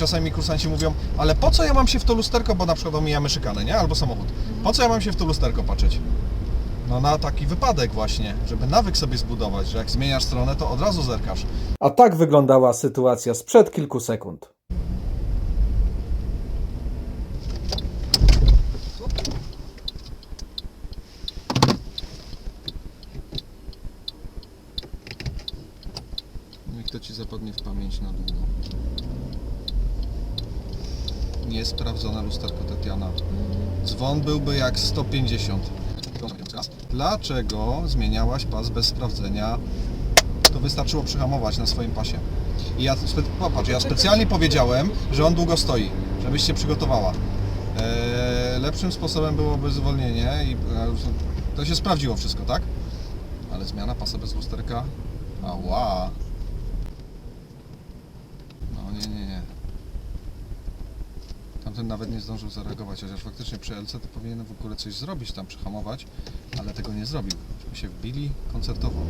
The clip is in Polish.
czasami mi kursanci mówią, ale po co ja mam się w to lusterko, bo na przykład omijamy szykanę, nie? Albo samochód. Po co ja mam się w to lusterko patrzeć? No na taki wypadek właśnie, żeby nawyk sobie zbudować, że jak zmieniasz stronę, to od razu zerkasz. A tak wyglądała sytuacja sprzed kilku sekund. Niech to ci zapadnie w pamięć na długo. Niesprawdzone lusterko Tetiana. Dzwon byłby jak 150. Dlaczego zmieniałaś pas bez sprawdzenia? To wystarczyło przyhamować na swoim pasie. I ja, spe, popatrz, ja specjalnie powiedziałem, że on długo stoi, żebyś się przygotowała. Eee, lepszym sposobem byłoby zwolnienie i e, to się sprawdziło wszystko, tak? Ale zmiana pasa bez lusterka? Ała. No nie, nie, nie. Tamten nawet nie zdążył zareagować, chociaż faktycznie przy LC to powinien w ogóle coś zrobić tam, przyhamować, ale tego nie zrobił. My się wbili koncertowo.